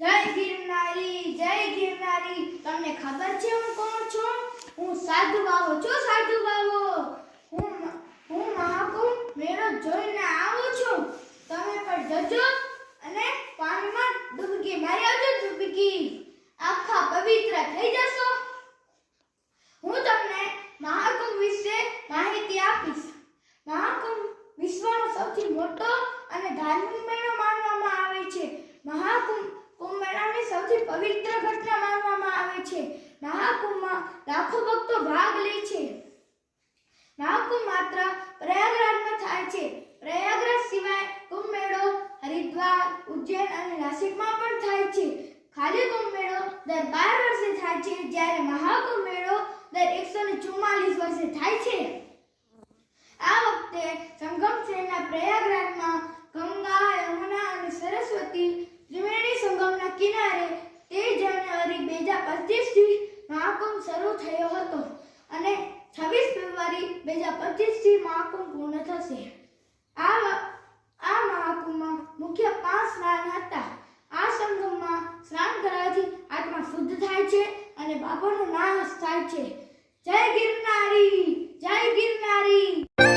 જય ગિરનારી જય ગિરનારી. તમને ખબર છે હું કોણ છું? હું સાધુ બાવો. છું સાધુ બાવો, હું હું મહાકુંભ મેળો જોઈને આવું છું. તમે પણ જજો અને પાણીમાં ડૂબકી મારી આવજો ડૂબકી. આખા પવિત્ર થઈ જશો. હું તમને મહાકુંભ વિશે માહિતી આપીશ. મહાકુંભ વિશ્વનો સૌથી મોટો અને ધાર્મિક મેળો માનવામાં આવે છે મહાકુંભ કુંભ મેળાની સૌથી પવિત્ર ઘટના માનવામાં આવે છે. મહાકુંભમાં લાખો ભક્તો ભાગ લે છે. મહાકુંભ માત્ર પ્રયાગરાજમાં થાય છે. પ્રયાગરાજ સિવાય કુંભ મેળો હરિદ્વાર, ઉજ્જૈન અને નાસિકમાં પણ થાય છે. ખાલી કુંભ મેળો દર બાર વર્ષે થાય છે. જ્યારે મહાકુંભ મેળો દર એકસો ને ચુમ્માલીસ વર્ષે થાય છે. આ વખતે સંગમ શહેરના પ્રયાગરાજમાં થયો હતો અને છવ્વીસ ફેબ્રુઆરી બે હજાર પચીસથી મહાકુંભ પૂર્ણ થશે. આ આ મહાકુંભમાં મુખ્ય પાંચ સ્નાન હતા. આ સંગમમાં સ્નાન કરવાથી આત્મા શુદ્ધ થાય છે અને પાપોનો નાશ થાય છે. જય ગિરનારી જય ગિરનારી!